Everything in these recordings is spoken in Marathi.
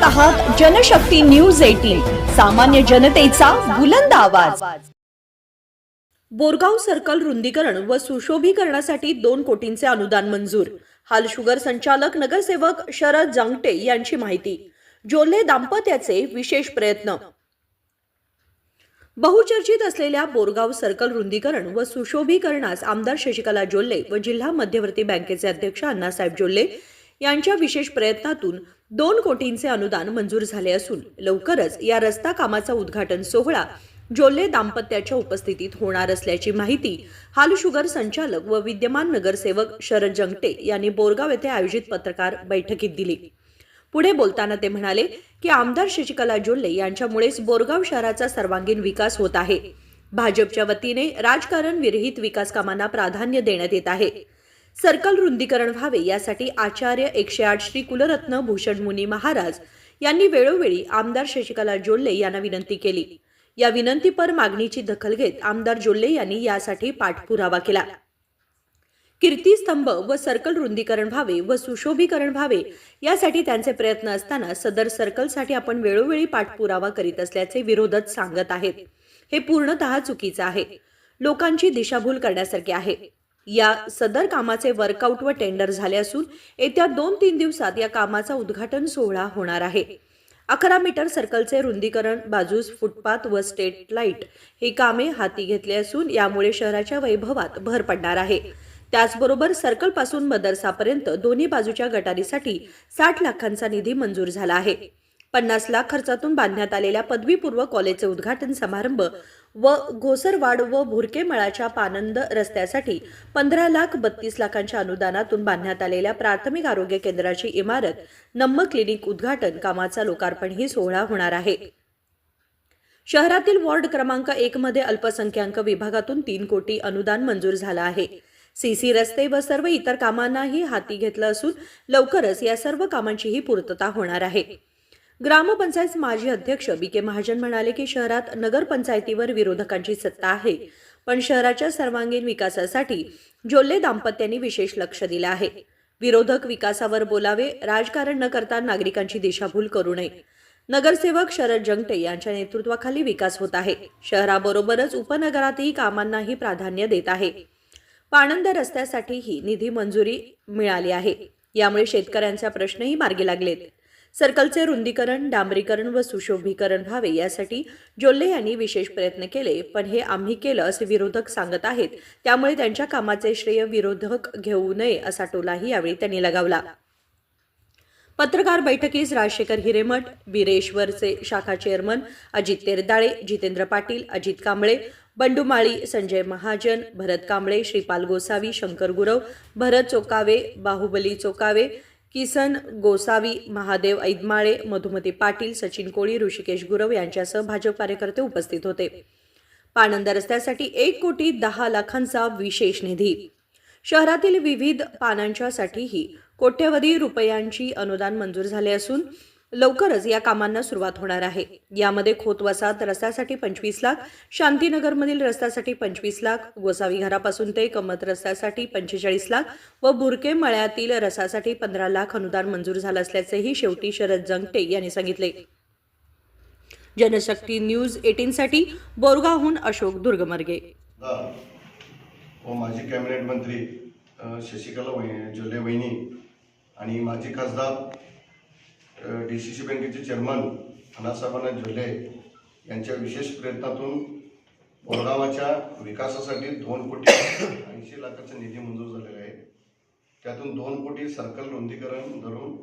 पाहत आहात जनशक्ती न्यूज एटीन सामान्य जनतेचा बुलंद आवाज. बोरगाव सर्कल रुंदीकरण व सुशोभीकरणासाठी दोन कोटींचे अनुदान मंजूर. हाल शुगर संचालक नगरसेवक शरद जांगटे यांची माहिती. जोल्हे दाम्पत्याचे विशेष प्रयत्न. बहुचर्चित असलेल्या बोरगाव सर्कल रुंदीकरण व सुशोभीकरणास आमदार शशिकला जोल्ले व जिल्हा मध्यवर्ती बँकेचे अध्यक्ष अण्णासाहेब जोल्ले यांच्या विशेष प्रयत्नातून दोन कोटींचे अनुदान मंजूर झाले असून लवकरच या रस्ता कामाचा उद्घाटन सोहळा जोल्ले दाम्पत्याच्या उपस्थितीत होणार असल्याची माहिती हाल शुगर संचालक व विद्यमान नगरसेवक शरद जंगटे यांनी बोरगाव येथे आयोजित पत्रकार बैठकीत दिली. पुढे बोलताना ते म्हणाले की आमदार शशिकला जोल्ले यांच्यामुळेच बोरगाव शहराचा सर्वांगीण विकास होत आहे. भाजपच्या वतीने राजकारण विरहित विकास कामांना प्राधान्य देण्यात येत आहे. सर्कल रुंदीकरण व्हावे यासाठी आचार्य एकशे आठ श्री कुलरत्न भूषण मुनी महाराज यांनी वेळोवेळी आमदार शशिकला जोल्ले यांना विनंती केली. या विनंतीपर मागणीची दखल घेत आमदार जोल्ले यांनी यासाठी पाठपुरावा केला. कीर्तीस्तंभ व सर्कल रुंदीकरण व्हावे व सुशोभीकरण व्हावे यासाठी त्यांचे प्रयत्न असताना सदर सर्कलसाठी आपण वेळोवेळी पाठपुरावा करीत असल्याचे विरोधक सांगत आहेत. हे पूर्णतः चुकीचं आहे. लोकांची दिशाभूल करण्यासारखे आहे. या सदर कामाचे वर्कआउट व टेंडर झाले असून येत्या दोन तीन दिवसात या कामाचा उद्घाटन सोहळा होणार आहे. अकरा मीटर सर्कलचे रुंदीकरण बाजूस फुटपाथ व स्टेट लाइट ही कामे हाती घेतली असून यामुळे शहराच्या वैभवात भर पडणार आहे. त्याचबरोबर सर्कलपासून मदरसापर्यंत दोन्ही बाजूच्या गटारीसाठी साठ लाखांचा निधी मंजूर झाला आहे. पन्नास लाख खर्चातून बांधण्यात आलेल्या पदवीपूर्व कॉलेजचे उद्घाटन समारंभ व घोसरवाड व भुरकेमळाच्या पानंद रस्त्यासाठी पंधरा लाख बत्तीस लाखांच्या अनुदानातून बांधण्यात आलेल्या प्राथमिक आरोग्य केंद्राची इमारत नम्म क्लिनिक उद्घाटन कामाचा लोकार्पणही सोहळा होणार आहे. शहरातील वॉर्ड क्रमांक एक मध्ये अल्पसंख्याक विभागातून तीन कोटी अनुदान मंजूर झालं आहे. सीसी रस्ते व सर्व इतर कामांनाही हाती घेतलं असून लवकरच या सर्व कामांचीही पूर्तता होणार आहे. ग्रामपंचायत माजी अध्यक्ष बी के महाजन म्हणाले की शहरात नगरपंचायतीवर विरोधकांची सत्ता आहे. पण शहराच्या सर्वांगीण विकासासाठी जोल्ले दाम्पत्यांनी विशेष लक्ष दिलं आहे. विरोधक विकासावर बोलावे राजकारण न करता नागरिकांची दिशाभूल करू नये. नगरसेवक शरद जंगटे यांच्या नेतृत्वाखाली विकास होत आहे. शहराबरोबरच उपनगरातही कामांनाही प्राधान्य देत आहे. पाणंद रस्त्यासाठीही निधी मंजुरी मिळाली आहे. यामुळे शेतकऱ्यांचा प्रश्नही मार्गी लागलेत. सर्कलचे रुंदीकरण डांबरीकरण व सुशोभीकरण व्हावे यासाठी जोल्ले यांनी विशेष प्रयत्न केले. पण हे आम्ही केलं असे विरोधक सांगत आहेत. त्यामुळे त्यांच्या कामाचे श्रेय विरोधक घेऊ नये असा टोलाही यावेळी त्यांनी लगावला. पत्रकार बैठकीस राजशेखर हिरेमठ बिरेश्वरचे शाखा चेअरमन अजित तेरदाळे जितेंद्र पाटील अजित कांबळे बंडू माळी संजय महाजन भरत कांबळे श्रीपाल गोसावी शंकर गुरव भरत चोकावे बाहुबली चोकावे किसन गोसावी महादेव ऐदमाळे मधुमती पाटील सचिन कोळी ऋषिकेश गुरव यांच्यासह भाजप कार्यकर्ते उपस्थित होते. पाणंद रस्त्यासाठी एक कोटी दहा लाखांचा विशेष निधी. शहरातील विविध पानांच्यासाठीही कोट्यवधी रुपयांची अनुदान मंजूर झाले असून लवकरच या कामांना सुरुवात होणार आहे. यामध्ये खोत वसाहत रस्त्यासाठी पंचवीस लाख शांतीनगरमधील रस्त्यासाठी पंचवीस लाख गोसावी घरापासून ते कमत रस्त्यासाठी पंचेचाळीस लाख व बुरके मळ्यातील रसासाठी पंधरा लाख अनुदान मंजूर झालं असल्याचेही शेवटी शरद जंगटे यांनी सांगितले. जनशक्ती न्यूज एटीनसाठी बोरगावहून अशोक दुर्गमर्गे. व. हो, माजी कॅबिनेट मंत्री शशिकला वहि वहिनी आणि माजी खासदार डी सी सी बँकेचे चेअरमन अण्णासाहेबांना झुले यांच्या विशेष प्रयत्नातून बोरगावाच्या विकासासाठी दोन कोटी ऐंशी लाखाचा निधी मंजूर झालेला आहे. त्यातून दोन कोटी सर्कल रुंदीकरण धरून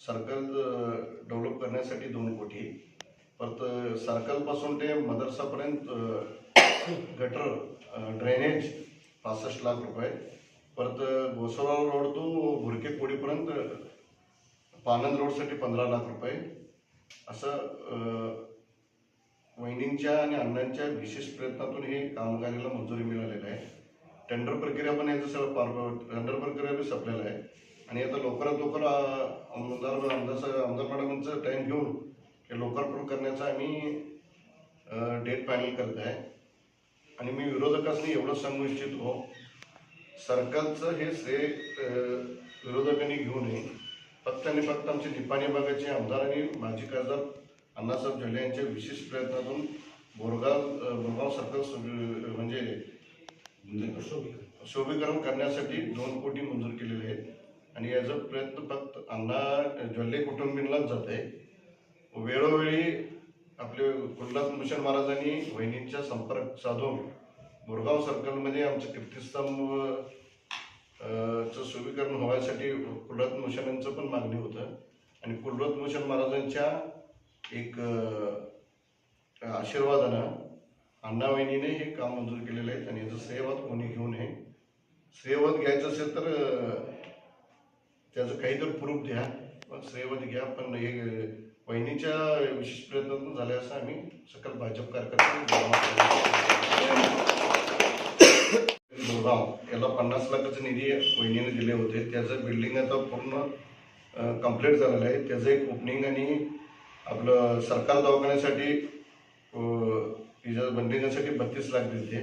सर्कल डेव्हलप करण्यासाठी दोन कोटी. परत सर्कलपासून ते मदरसापर्यंत गटर ड्रेनेज पासष्ट लाख रुपये. परत गोसवाल रोड तो भुरके कोडीपर्यंत पानंद रोडसाठी पंधरा लाख रुपये. असं वहिनींच्या आणि अण्णांच्या विशेष प्रयत्नातून हे कामगारीला मंजुरी मिळालेलं आहे. टेंडर प्रक्रिया पण यांचं सगळं पार टेंडर प्रक्रिया बी संपलेलं आहे. आणि आता लवकरात लवकर आमदार आमदार आमदार मॅडमांचं टाईम घेऊन हे लोकार्पण करण्याचा आम्ही डेट फायनल करत आहे. आणि मी विरोधकांनी एवढं सांगू इच्छितो सरकारचं हे श्रेय विरोधकांनी घेऊ नये. फक्त आणि फक्त आमचे निपाणी भागाचे आमदार आणि माजी खासदार अण्णासाहेब झेंडे यांच्या विशेष प्रयत्नातून बोरगाव बोरगाव सर्कल म्हणजे शोभीकरण करण्यासाठी दोन कोटी मंजूर केलेले आहेत. आणि याचा प्रयत्न फक्त अण्णा ज्वल्ले कुटुंबींनाच जात आहे. वेळोवेळी आपले कुंडलास भूषण महाराजांनी वहिनींच्या संपर्क साधून बोरगाव सर्कलमध्ये आमचं कीर्तिस्तंभ चं सुवीकरण होण्यासाठी कुलरत भूषण यांचं पण मागणी होतं. आणि कुलरथ भूषण महाराजांच्या एक आशीर्वादानं अण्णा वहिनीने हे काम मंजूर केलेलं आहे. आणि याचं श्रेयवाद कोणी घेऊ नये. श्रेयवाद घ्यायचं असेल तर त्याचं त्याचं काहीतरी प्रूफ द्या. पण श्रेयवाद घ्या. पण हे वहिनीच्या विशेष प्रयत्नातून झाल्या असं आम्ही सकल भाजप कार्यकर्ते गुरगाव याला पन्नास लाखाचा निधी वहिनीने दिले होते. त्याचं बिल्डिंग आता पूर्ण कंप्लीट झालेलं आहे. त्याचं एक ओपनिंग आणि आपलं सरकार दवाखान्यासाठी बिल्डिंगसाठी बत्तीस लाख दिले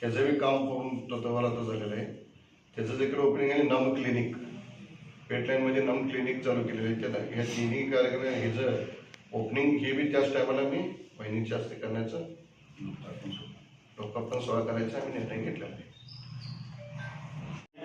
त्याचं बी काम पूर्ण तत्वावर आता झालेलं आहे. त्याचं देखील ओपनिंग आणि नम क्लिनिक पेटलाईनमध्ये नम क्लिनिक चालू केलेलं आहे. त्याला ह्या तिन्ही कार्यक्रम ह्याचं ओपनिंग हे बी त्याच टायमाला मी वहिनीच्या हस्ते करण्याचं लोकार्पण सोहळा करायचा आम्ही निर्णय घेतलेला आहे.